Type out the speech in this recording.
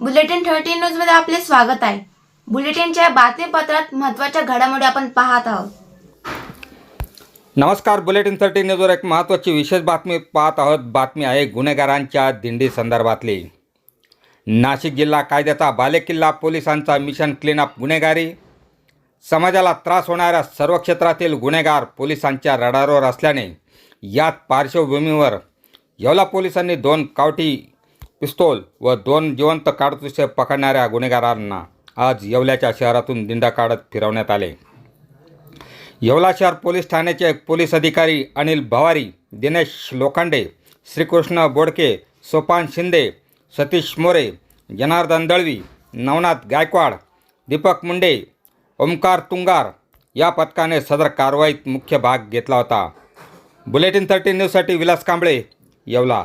Bulletin thirty न्यूजमध्ये आपले स्वागत आहे. बुलेटिनच्या बातमीपत्रात महत्त्वाच्या घडामोडी आपण पाहत आहोत. नमस्कार बुलेटिन थर्टी न्यूजवर एक महत्त्वाची विशेष बातमी पाहत आहोत. बातमी आहे गुन्हेगारांच्या दिंडी संदर्भातली. नाशिक जिल्हा कायद्याचा बालेकिल्ला पोलिसांचा मिशन क्लीनअप गुन्हेगारी. समाजाला त्रास होणाऱ्या सर्व क्षेत्रातील गुन्हेगार पोलिसांच्या रडारवर असल्याने यात पार्श्वभूमीवर येवला पोलिसांनी दोन कावटी पिस्तोल व दोन जिवंत काडतुसे पकडणाऱ्या गुन्हेगारांना आज येवल्याच्या शहरातून दिंडा काढत फिरवण्यात आले. येवला शहर पोलीस ठाण्याचे पोलीस अधिकारी अनिल भवारी दिनेश लोखंडे श्रीकृष्ण बोडके सोपान शिंदे सतीश मोरे जनार्दन दळवी नवनाथ गायकवाड दीपक मुंडे ओमकार तुंगार या पथकाने सदर कारवाईत मुख्य भाग घेतला होता. बुलेटिन थर्टी न्यूजसाठी विलास कांबळे येवला.